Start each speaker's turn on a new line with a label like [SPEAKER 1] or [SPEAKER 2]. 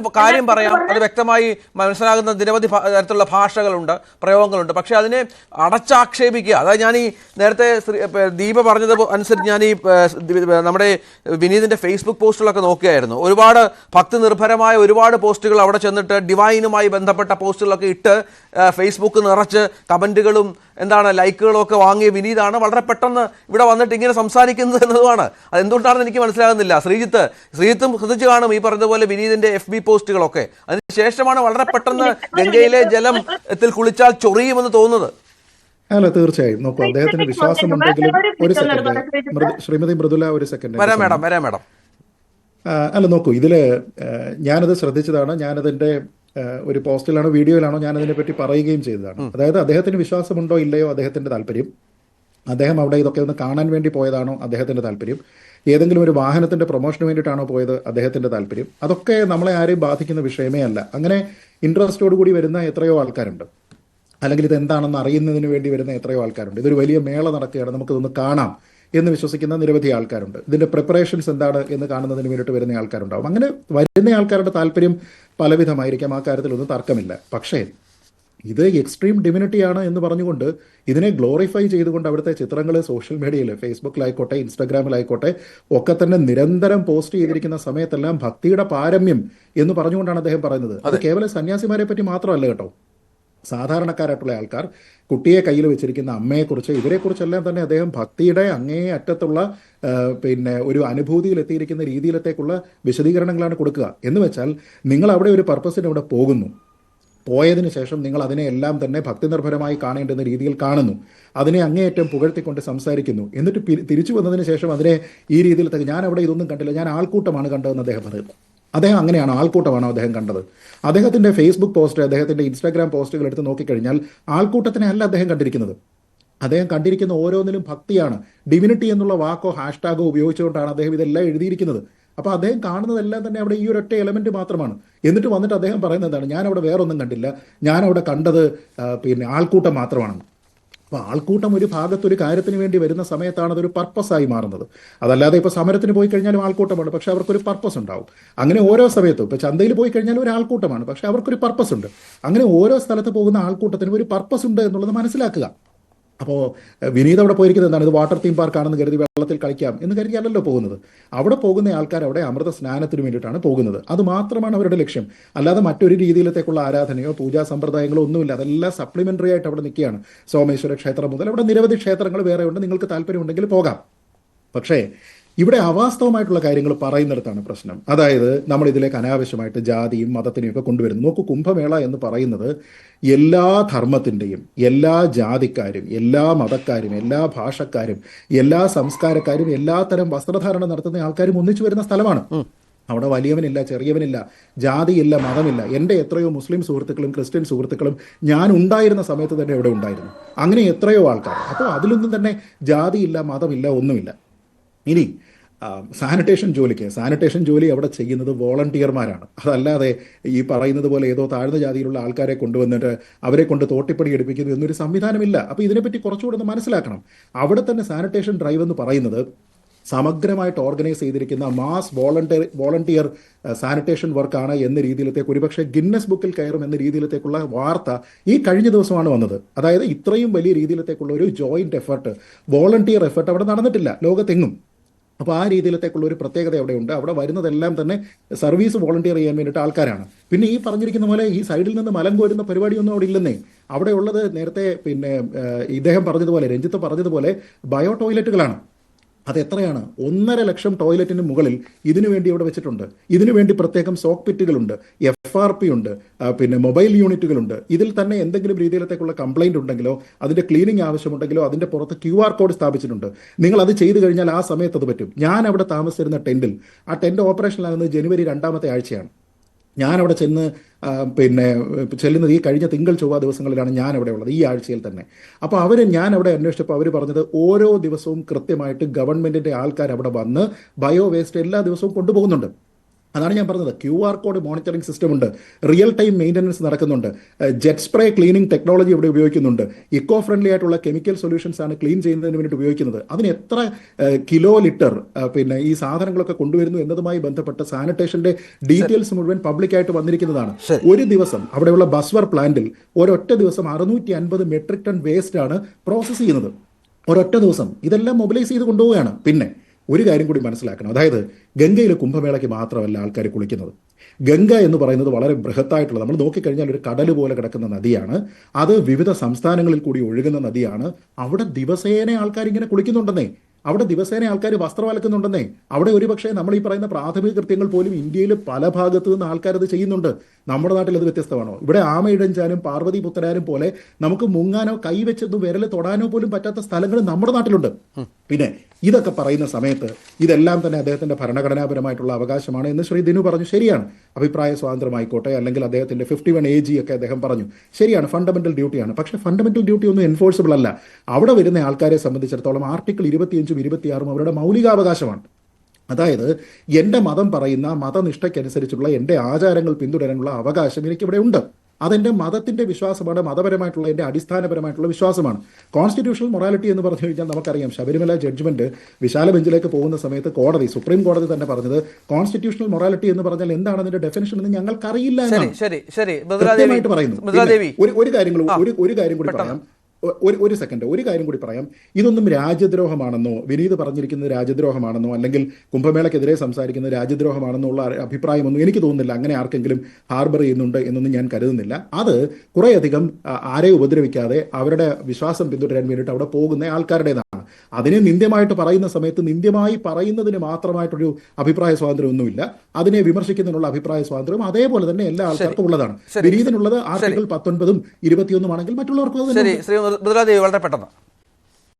[SPEAKER 1] ഒരു കാര്യം പറയാം. അത് വ്യക്തമായി മനസ്സിലാകുന്ന നിരവധി തരത്തിലുള്ള ഭാഷകളുണ്ട് പ്രയോഗങ്ങളുണ്ട്. പക്ഷെ അതിനെ അടച്ചാക്ഷേപിക്കുക. അതായത് ഞാൻ ഈ നേരത്തെ ദീപ പറഞ്ഞത് അനുസരിച്ച് ഞാൻ ഈ നമ്മുടെ വിനീതിന്റെ ഫേസ്ബുക്ക് പോസ്റ്റുകളൊക്കെ നോക്കിയായിരുന്നു ഒരുപാട് ഭക്തി നിർഭരമായ ഒരുപാട് പോസ്റ്റുകൾ അവിടെ ചെന്നിട്ട് ഡിവൈനുമായി ബന്ധപ്പെട്ട പോസ്റ്റുകളൊക്കെ ഇട്ട് ഫേസ്ബുക്ക് നിറച്ച് കമന്റുകളും എന്താണ് ലൈക്കുകളും ഒക്കെ വാങ്ങിയ വിനീതാണ് വളരെ പെട്ടെന്ന് ഇവിടെ വന്നിട്ട് ഇങ്ങനെ സംസാരിക്കുന്നത് എന്നതുമാണ്. അത് എന്തുകൊണ്ടാണെന്ന് എനിക്ക് മനസ്സിലാകുന്നില്ല. ശ്രീജിത്ത് ശ്രീജിത്തും ശ്രദ്ധിച്ചു കാണും ഈ പറഞ്ഞതുപോലെ വിനീതിന്റെ എഫ് ബി പോസ്റ്റുകളൊക്കെ. അതിനുശേഷമാണ് വളരെ പെട്ടെന്ന് ഗംഗയിലെ ജലം ത്തിൽ കുളിച്ചാൽ ചൊറിയുമെന്ന് തോന്നുന്നത്.
[SPEAKER 2] അല്ല തീർച്ചയായും. നോക്കൂ അദ്ദേഹത്തിന് വിശ്വാസമുണ്ടെങ്കിലും ഒരു സെക്കൻഡ് ശ്രീമതി മൃദുല ഒരു സെക്കൻഡ്
[SPEAKER 1] വരാം മേഡം വരാം മേഡം.
[SPEAKER 2] അല്ല നോക്കൂ ഇതിൽ ഞാനത് ശ്രദ്ധിച്ചതാണ്. ഞാനതിന്റെ ഒരു പോസ്റ്റിലാണോ വീഡിയോയിലാണോ ഞാൻ അതിനെ പറ്റി പറയുകയും ചെയ്തതാണ്. അതായത് അദ്ദേഹത്തിന് വിശ്വാസമുണ്ടോ ഇല്ലയോ അദ്ദേഹത്തിന്റെ താല്പര്യം. അദ്ദേഹം അവിടെ ഇതൊക്കെ ഒന്ന് കാണാൻ വേണ്ടി പോയതാണോ അദ്ദേഹത്തിന്റെ താല്പര്യം? ഏതെങ്കിലും ഒരു വാഹനത്തിന്റെ പ്രൊമോഷന് വേണ്ടിയിട്ടാണോ പോയത് അദ്ദേഹത്തിന്റെ താല്പര്യം? അതൊക്കെ നമ്മളെ ആരെയും ബാധിക്കുന്ന വിഷയമേ അല്ല. അങ്ങനെ ഇൻട്രസ്റ്റോട് കൂടി വരുന്ന എത്രയോ ആൾക്കാരുണ്ട്. അല്ലെങ്കിൽ ഇത് എന്താണെന്ന് അറിയുന്നതിന് വേണ്ടി വരുന്ന എത്രയോ ആൾക്കാരുണ്ട്. ഇതൊരു വലിയ മേള നടക്കുകയാണ്. നമുക്കിതൊന്ന് കാണാം എന്ന് വിശ്വസിക്കുന്ന നിരവധി ആൾക്കാരുണ്ട്. ഇതിന്റെ പ്രിപ്പറേഷൻസ് എന്താണ് എന്ന് കാണുന്നതിന് വേണ്ടിയിട്ട് വരുന്ന ആൾക്കാരുണ്ടാവും. അങ്ങനെ വരുന്ന ആൾക്കാരുടെ താല്പര്യം പലവിധമായിരിക്കാം. ആ കാര്യത്തിലൊന്നും തർക്കമില്ല. പക്ഷേ ഇത് എക്സ്ട്രീം ഡിവിനിറ്റിയാണ് എന്ന് പറഞ്ഞുകൊണ്ട് ഇതിനെ ഗ്ലോറിഫൈ ചെയ്തുകൊണ്ട് അവിടുത്തെ ചിത്രങ്ങൾ സോഷ്യൽ മീഡിയയിൽ ഫേസ്ബുക്കിലായിക്കോട്ടെ ഇൻസ്റ്റാഗ്രാമിലായിക്കോട്ടെ ഒക്കെ തന്നെ നിരന്തരം പോസ്റ്റ് ചെയ്തിരിക്കുന്ന സമയത്തെല്ലാം ഭക്തിയുടെ പാരമ്യം എന്ന് പറഞ്ഞുകൊണ്ടാണ് അദ്ദേഹം പറയുന്നത്. അത്. കേവലം സന്യാസിമാരെ പറ്റി മാത്രമല്ല കേട്ടോ. സാധാരണക്കാരായിട്ടുള്ള ആൾക്കാർ കുട്ടിയെ കയ്യിൽ വെച്ചിരിക്കുന്ന അമ്മയെക്കുറിച്ച് ഇവരെക്കുറിച്ചെല്ലാം തന്നെ അദ്ദേഹം ഭക്തിയുടെ അങ്ങേ അറ്റത്തുള്ള പിന്നെ ഒരു അനുഭൂതിയിൽ എത്തിയിരിക്കുന്ന രീതിയിലത്തേക്കുള്ള വിശദീകരണങ്ങളാണ് കൊടുക്കുക. എന്ന് വെച്ചാൽ നിങ്ങൾ അവിടെ ഒരു പർപ്പസിന് അവിടെ പോകുന്നു. പോയതിനു ശേഷം നിങ്ങൾ അതിനെ എല്ലാം തന്നെ ഭക്തിനിർഭരമായി കാണേണ്ടുന്ന രീതിയിൽ കാണുന്നു. അതിനെ അങ്ങേയറ്റം പുകഴ്ത്തിക്കൊണ്ട് സംസാരിക്കുന്നു. എന്നിട്ട് തിരിച്ചു വന്നതിന് ശേഷം അതിനെ ഈ രീതിയിൽ ഞാൻ അവിടെ ഇതൊന്നും കണ്ടില്ല ഞാൻ ആൾക്കൂട്ടമാണ് കണ്ടതെന്ന് അദ്ദേഹം പറയുന്നു. അദ്ദേഹം അങ്ങനെയാണ് ആൾക്കൂട്ടമാണോ അദ്ദേഹം കണ്ടത്. അദ്ദേഹത്തിന്റെ ഫേസ്ബുക്ക് പോസ്റ്റ് അദ്ദേഹത്തിന്റെ ഇൻസ്റ്റാഗ്രാം പോസ്റ്റുകൾ എടുത്ത് നോക്കിക്കഴിഞ്ഞാൽ ആൾക്കൂട്ടത്തിനെ അല്ല അദ്ദേഹം കണ്ടിരിക്കുന്നത്. അദ്ദേഹം കണ്ടിരിക്കുന്ന ഓരോന്നിലും ഭക്തിയാണ്. ഡിവിനിറ്റി എന്നുള്ള വാക്കോ ഹാഷ്ടാഗോ ഉപയോഗിച്ചുകൊണ്ടാണ് അദ്ദേഹം ഇതെല്ലാം എഴുതിയിരിക്കുന്നത്. അപ്പോൾ അദ്ദേഹം കാണുന്നതെല്ലാം തന്നെ അവിടെ ഈ ഒരൊറ്റ എലമെന്റ് മാത്രമാണ്. എന്നിട്ട് വന്നിട്ട് അദ്ദേഹം പറയുന്നത് എന്താണ്? ഞാൻ അവിടെ വേറൊന്നും കണ്ടില്ല. ഞാൻ അവിടെ കണ്ടത് പിന്നെ ആൾക്കൂട്ടം മാത്രമാണെന്ന് അപ്പോൾ ആൾക്കൂട്ടം ഒരു ഭാഗത്തൊരു കാര്യത്തിന് വേണ്ടി വരുന്ന സമയത്താണ് അതൊരു പർപ്പസായി മാറുന്നത്. അതല്ലാതെ ഇപ്പോൾ സമരത്തിന് പോയി കഴിഞ്ഞാലും ആൾക്കൂട്ടമാണ്. പക്ഷേ അവർക്കൊരു പർപ്പസ് ഉണ്ടാവും. അങ്ങനെ ഓരോ സമയത്തും ഇപ്പോൾ ചന്തയിൽ പോയി കഴിഞ്ഞാലും ഒരു ആൾക്കൂട്ടമാണ്. പക്ഷേ അവർക്കൊരു പർപ്പസ് ഉണ്ട്. അങ്ങനെ ഓരോ സ്ഥലത്ത് പോകുന്ന ആൾക്കൂട്ടത്തിനും ഒരു പർപ്പസ് ഉണ്ട് എന്നുള്ളത് മനസ്സിലാക്കുക. അപ്പോൾ വിനീത് അവിടെ പോയിരിക്കുന്നത് എന്താണ്? ഇത് വാട്ടർ തീം പാർക്കാണെന്ന് കരുതി വെള്ളത്തിൽ കളിക്കാം എന്ന് കരുതിയല്ലല്ലോ പോകുന്നത്. അവിടെ പോകുന്ന ആൾക്കാർ അവിടെ അമൃത സ്നാനത്തിന് വേണ്ടിയിട്ടാണ് പോകുന്നത്. അത് മാത്രമാണ് അവരുടെ ലക്ഷ്യം. അല്ലാതെ മറ്റൊരു രീതിയിലത്തേക്കുള്ള ആരാധനയോ പൂജാ സമ്പ്രദായങ്ങളോ ഒന്നുമില്ല. അതെല്ലാം സപ്ലിമെന്ററി ആയിട്ട് അവിടെ നിൽക്കുകയാണ്. സോമേശ്വര ക്ഷേത്രം മുതൽ അവിടെ നിരവധി ക്ഷേത്രങ്ങൾ വേറെ ഉണ്ട്. നിങ്ങൾക്ക് താല്പര്യമുണ്ടെങ്കിൽ പോകാം. പക്ഷേ ഇവിടെ അവാസ്തവമായിട്ടുള്ള കാര്യങ്ങൾ പറയുന്നിടത്താണ് പ്രശ്നം. അതായത് നമ്മൾ ഇതിലേക്ക് അനാവശ്യമായിട്ട് ജാതിയും മതത്തിനെയും ഒക്കെ കൊണ്ടുവരുന്നു. നോക്കൂ കുംഭമേള എന്ന് പറയുന്നത് എല്ലാ ധർമ്മത്തിന്റെയും എല്ലാ ജാതിക്കാരും എല്ലാ മതക്കാരും എല്ലാ ഭാഷക്കാരും എല്ലാ സംസ്കാരക്കാരും എല്ലാ തരം വസ്ത്രധാരണം നടത്തുന്ന ആൾക്കാരും ഒന്നിച്ചു വരുന്ന സ്ഥലമാണ്. അവിടെ വലിയവനില്ല ചെറിയവനില്ല ജാതിയില്ല മതമില്ല. എന്റെ എത്രയോ മുസ്ലിം സുഹൃത്തുക്കളും ക്രിസ്ത്യൻ സുഹൃത്തുക്കളും ഞാൻ ഉണ്ടായിരുന്ന സമയത്ത് തന്നെ ഇവിടെ ഉണ്ടായിരുന്നു. അങ്ങനെ എത്രയോ ആൾക്കാർ. അപ്പോൾ അതിലൊന്നും തന്നെ ജാതിയില്ല മതമില്ല ഒന്നുമില്ല. ഇനി സാനിറ്റേഷൻ ജോലിക്ക്. സാനിറ്റേഷൻ ജോലി അവിടെ ചെയ്യുന്നത് വോളണ്ടിയർമാരാണ് അതല്ലാതെ ഈ പറയുന്നത് പോലെ ഏതോ താഴ്ന്ന ജാതിയിലുള്ള ആൾക്കാരെ കൊണ്ടുവന്നിട്ട് അവരെ കൊണ്ട് തോട്ടിപ്പടി എടുപ്പിക്കുന്നു എന്നൊരു സംവിധാനമില്ല. അപ്പോൾ ഇതിനെപ്പറ്റി കുറച്ചുകൂടെ ഒന്ന് മനസ്സിലാക്കണം. അവിടെ തന്നെ സാനിറ്റേഷൻ ഡ്രൈവ് എന്ന് പറയുന്നത് സമഗ്രമായിട്ട് ഓർഗനൈസ് ചെയ്തിരിക്കുന്ന മാസ് വോളണ്ടിയർ വോളണ്ടിയർ സാനിറ്റേഷൻ വർക്കാണ് എന്ന രീതിയിലത്തേക്ക് ഒരുപക്ഷെ ഗിന്നസ് ബുക്കിൽ കയറും എന്ന രീതിയിലത്തേക്കുള്ള വാർത്ത ഈ കഴിഞ്ഞ ദിവസമാണ് വന്നത്. അതായത് ഇത്രയും വലിയ രീതിയിലത്തേക്കുള്ള ഒരു ജോയിന്റ് എഫർട്ട് വോളണ്ടിയർ എഫർട്ട് അവിടെ നടന്നിട്ടില്ല. ലോകത്തെങ്ങും. അപ്പോൾ ആ രീതിയിലത്തേക്കുള്ള ഒരു പ്രത്യേകത അവിടെ ഉണ്ട് അവിടെ വരുന്നതെല്ലാം തന്നെ സർവീസ് വോളണ്ടിയർ ചെയ്യാൻ വേണ്ടിയിട്ട് ആൾക്കാരാണ്. പിന്നെ ഈ പറഞ്ഞിരിക്കുന്ന പോലെ ഈ സൈഡിൽ നിന്ന് മലം കോരുന്ന പരിപാടിയൊന്നും അവിടെ ഇല്ലെന്നേ. അവിടെ ഉള്ളത് നേരത്തെ പിന്നെ ഇദ്ദേഹം പറഞ്ഞതുപോലെ രഞ്ജിത്ത് പറഞ്ഞതുപോലെ ബയോ ടോയ്ലറ്റുകളാണ്. അത് എത്രയാണ് ഒന്നര ലക്ഷം ടോയ്ലറ്റിന് മുകളിൽ ഇതിനു വേണ്ടി ഇവിടെ വെച്ചിട്ടുണ്ട്. ഇതിനു വേണ്ടി പ്രത്യേകം സോക്ക് പിറ്റുകളുണ്ട് എഫ് ആർ പി ഉണ്ട് പിന്നെ മൊബൈൽ യൂണിറ്റുകളുണ്ട്. ഇതിൽ തന്നെ എന്തെങ്കിലും രീതിയിലത്തേക്കുള്ള കംപ്ലൈന്റ് ഉണ്ടെങ്കിലോ അതിന്റെ ക്ലീനിങ് ആവശ്യമുണ്ടെങ്കിലോ അതിന്റെ പുറത്ത് ക്യു ആർ കോഡ് സ്ഥാപിച്ചിട്ടുണ്ട്. നിങ്ങൾ അത് ചെയ്തു കഴിഞ്ഞാൽ ആ സമയത്ത് അത് പറ്റും. ഞാൻ അവിടെ താമസിച്ചിരുന്ന ടെന്റിൽ ആ ടെന്റ് ഓപ്പറേഷനിലാകുന്നത് ജനുവരി രണ്ടാമത്തെ ആഴ്ചയാണ്. ഞാൻ അവിടെ ചെന്ന് പിന്നെ ചെല്ലുന്നത് ഈ കഴിഞ്ഞ തിങ്കൾ ചൊവ്വ ദിവസങ്ങളിലാണ് ഞാൻ അവിടെ ഉള്ളത് ഈ ആഴ്ചയിൽ തന്നെ. അപ്പോൾ അവർ ഞാൻ അവിടെ അന്വേഷിച്ചപ്പോൾ അവർ പറഞ്ഞത് ഓരോ ദിവസവും കൃത്യമായിട്ട് ഗവൺമെന്റിന്റെ ആൾക്കാർ അവിടെ വന്ന് ബയോ വേസ്റ്റ് എല്ലാ ദിവസവും കൊണ്ടുപോകുന്നുണ്ട്. അതാണ് ഞാൻ പറഞ്ഞത്. Q R code monitoring system ഉണ്ട്. റിയൽ ടൈം മെയിന്റനൻസ് നടക്കുന്നുണ്ട്. ജെറ്റ് സ്പ്രേ ക്ലീനിങ് ടെക്നോളജി ഇവിടെ ഉപയോഗിക്കുന്നുണ്ട്. ഇക്കോ ഫ്രണ്ട്ലി ആയിട്ടുള്ള കെമിക്കൽ സൊല്യൂഷൻസ് ആണ് ക്ലീൻ ചെയ്യുന്നതിന് വേണ്ടിയിട്ട് ഉപയോഗിക്കുന്നത്. അതിന് എത്ര കിലോ ലിറ്റർ പിന്നെ ഈ സാധനങ്ങളൊക്കെ കൊണ്ടുവരുന്നു എന്നതുമായി ബന്ധപ്പെട്ട സാനിറ്റേഷന്റെ ഡീറ്റെയിൽസ് മുഴുവൻ പബ്ലിക്കായിട്ട് വന്നിരിക്കുന്നതാണ്. ഒരു ദിവസം അവിടെയുള്ള ബസ്വർ പ്ലാന്റിൽ ഒരൊറ്റ ദിവസം അറുന്നൂറ്റി അൻപത് മെട്രിക് ടൺ വേസ്റ്റ് ആണ് പ്രോസസ് ചെയ്യുന്നത്. ഒരൊറ്റ ദിവസം. ഇതെല്ലാം മൊബിലൈസ് ചെയ്ത് കൊണ്ടുപോവുകയാണ്. പിന്നെ ഒരു കാര്യം കൂടി മനസ്സിലാക്കണം. അതായത് ഗംഗയിലെ കുംഭമേളയ്ക്ക് മാത്രമല്ല ആൾക്കാർ കുളിക്കുന്നത്. ഗംഗ എന്ന് പറയുന്നത് വളരെ ബൃഹത്തായിട്ടുള്ള നമ്മൾ നോക്കിക്കഴിഞ്ഞാൽ ഒരു കടൽ പോലെ കിടക്കുന്ന നദിയാണ്. അത് വിവിധ സംസ്ഥാനങ്ങളിൽ കൂടി ഒഴുകുന്ന നദിയാണ്. അവിടെ ദിവസേന ആൾക്കാർ ഇങ്ങനെ കുളിക്കുന്നുണ്ടെന്നേ. അവിടെ ദിവസേന ആൾക്കാർ വസ്ത്രം അലക്കുന്നുണ്ടെന്നേ. അവിടെ ഒരുപക്ഷെ നമ്മൾ ഈ പറയുന്ന പ്രാഥമിക കൃത്യങ്ങൾ പോലും ഇന്ത്യയിൽ പല ഭാഗത്തു നിന്ന് ആൾക്കാർ അത് ചെയ്യുന്നുണ്ട്. നമ്മുടെ നാട്ടിൽ അത് വ്യത്യസ്തമാണോ? ഇവിടെ ആമയിടഞ്ചാനും പാർവതി പുത്തരാനും പോലെ നമുക്ക് മുങ്ങാനോ കൈവച്ചൊന്നും വിരൽ തൊടാനോ പോലും പറ്റാത്ത സ്ഥലങ്ങൾ നമ്മുടെ നാട്ടിലുണ്ട്. പിന്നെ ഇതൊക്കെ പറയുന്ന സമയത്ത് ഇതെല്ലാം തന്നെ അദ്ദേഹത്തിന്റെ ഭരണഘടനാപരമായിട്ടുള്ള അവകാശമാണ് എന്ന് ശ്രീ ദിനു പറഞ്ഞു. ശരിയാണ്. അഭിപ്രായ സ്വാതന്ത്ര്യമായിക്കോട്ടെ അല്ലെങ്കിൽ അദ്ദേഹത്തിന്റെ ഫിഫ്റ്റി വൺ എ ജി ഒക്കെ അദ്ദേഹം പറഞ്ഞു. ശരിയാണ് ഫണ്ടമെന്റൽ ഡ്യൂട്ടിയാണ് പക്ഷേ ഫണ്ടമെന്റൽ ഡ്യൂട്ടി ഒന്നും എൻഫോഴ്സിബിൾ അല്ല. അവിടെ വരുന്ന ആൾക്കാരെ സംബന്ധിച്ചിടത്തോളം ആർട്ടിക്കിൾ ഇരുപത്തിയഞ്ചും ഇരുപത്തിയാറും അവരുടെ മൗലികാവകാശമാണ്. അതായത് എന്റെ മതം പറയുന്ന മതനിഷ്ഠയ്ക്കനുസരിച്ചുള്ള എന്റെ ആചാരങ്ങൾ പിന്തുടരാനുള്ള അവകാശം എനിക്കിവിടെ ഉണ്ട്. അതെന്റെ മതത്തിന്റെ വിശ്വാസമാണ് മതപരമായിട്ടുള്ള എന്റെ അടിസ്ഥാനപരമായിട്ടുള്ള വിശ്വാസമാണ്. കോൺസ്റ്റിറ്റ്യൂഷണൽ മൊറാലിറ്റി എന്ന് പറഞ്ഞു കഴിഞ്ഞാൽ നമുക്കറിയാം ശബരിമല ജഡ്ജ്മെന്റ് വിശാല ബെഞ്ചിലേക്ക് പോകുന്ന സമയത്ത് കോടതി സുപ്രീം കോടതി തന്നെ പറഞ്ഞത് കോൺസ്റ്റിറ്റ്യൂഷണൽ മൊറാലിറ്റി എന്ന് പറഞ്ഞാൽ എന്താണ് അതിന്റെ ഡെഫിനേഷൻ എന്ന് ഞങ്ങൾക്കറിയില്ല എന്നാണ്. കൃത്യമായിട്ട് പറയുന്നു. ഒരു കാര്യം ഒരു കാര്യം കൂടി പറയാം. ഒരു ഒരു സെക്കൻഡ് ഒരു കാര്യം കൂടി പറയാം. ഇതൊന്നും രാജ്യദ്രോഹമാണെന്നോ വിനീത് പറഞ്ഞിരിക്കുന്നത് രാജ്യദ്രോഹമാണെന്നോ അല്ലെങ്കിൽ കുംഭമേളക്കെതിരെ സംസാരിക്കുന്നത് രാജ്യദ്രോഹമാണെന്നോ ഉള്ള അഭിപ്രായമൊന്നും എനിക്ക് തോന്നുന്നില്ല. അങ്ങനെ ആർക്കെങ്കിലും ഹാർബർ ചെയ്യുന്നുണ്ട് എന്നൊന്നും ഞാൻ കരുതുന്നില്ല. അത് കുറേയധികം ആരെ ഉപദ്രവിക്കാതെ അവരുടെ വിശ്വാസം പിന്തുടരാൻ വേണ്ടിയിട്ട് അവിടെ പോകുന്ന ആൾക്കാരുടേതാണ്. അതിനെ നിന്ദ്യമായിട്ട് പറയുന്ന സമയത്ത് നിന്ദ്യമായി പറയുന്നതിന് മാത്രമായിട്ടൊരു അഭിപ്രായ സ്വാതന്ത്ര്യമൊന്നുമില്ല. അതിനെ വിമർശിക്കുന്നതിനുള്ള അഭിപ്രായ സ്വാതന്ത്ര്യം അതേപോലെ തന്നെ എല്ലാ ആൾക്കാർക്കും ഉള്ളതാണ്. വിനീതിനുള്ളത് ആർട്ടിക്കിൾ പത്തൊൻപതും ഇരുപത്തിയൊന്നും ആണെങ്കിൽ മറ്റുള്ളവർക്കും
[SPEAKER 1] ബദ്രാദേവി വളരെ പെട്ടെന്ന്.